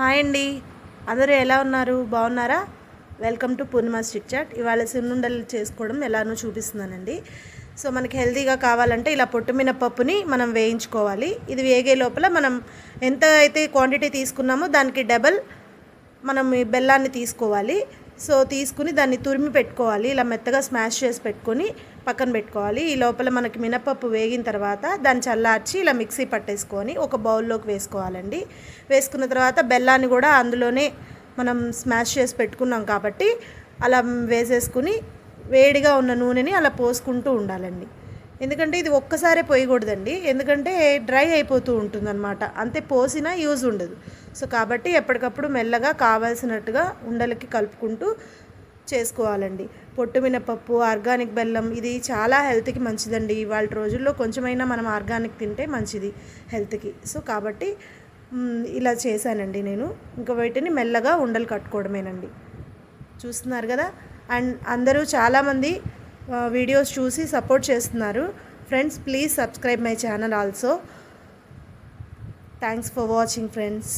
Hi అండి. అందరూ ఎలా ఉన్నారు? బాగున్నారా? Welcome to Purnima stick chat ఇవాళ సున్నుండలు చేసుకోవడం ఎలానో చూపిస్తున్నానండి. సో మనకి హెల్తీగా కావాలంటే ఇలా పొట్టు మినపప్పుని మనం వేయించుకోవాలి. ఇది వేగే లోపల మనం ఎంత అయితే క్వాంటిటీ తీసుకున్నామో దానికి డబల్ మనం ఈ బెల్లాన్ని తీసుకోవాలి. సో తీసుకుని దాన్ని తురిమి పెట్టుకోవాలి. ఇలా మెత్తగా స్మాష్ చేసి పెట్టుకొని పక్కన పెట్టుకోవాలి. ఈ లోపల మనకి మినపప్పు వేగిన తర్వాత దాన్ని చల్లార్చి ఇలా మిక్సీ పట్టేసుకొని ఒక బౌల్లోకి వేసుకోవాలండి. వేసుకున్న తర్వాత బెల్లాన్ని కూడా అందులోనే మనం స్మాష్ చేసి పెట్టుకున్నాం కాబట్టి అలా వేసేసుకుని వేడిగా ఉన్న నూనెని అలా పోసుకుంటూ ఉండాలండి. ఎందుకంటే ఇది ఒక్కసారే పోయకూడదండి. ఎందుకంటే డ్రై అయిపోతూ ఉంటుందన్నమాట. అంతే పోసినా యూజ్ ఉండదు. సో కాబట్టి ఎప్పటికప్పుడు మెల్లగా కావాల్సినట్టుగా ఉండలకి కలుపుకుంటూ చేసుకోవాలండి. పొట్టు మినపప్పు ఆర్గానిక్ బెల్లం ఇది చాలా హెల్త్కి మంచిదండి. ఇవాళ రోజుల్లో కొంచెమైనా మనం ఆర్గానిక్ తింటే మంచిది హెల్త్కి. సో కాబట్టి ఇలా చేశానండి నేను. ఇంకా వీటిని మెల్లగా ఉండలు కట్టుకోవడమేనండి. చూస్తున్నారు కదా? అండ్ అందరూ చాలామంది వీడియోస్ చూసి సపోర్ట్ చేస్తున్నారు. Friends please subscribe my channel also thanks for watching friends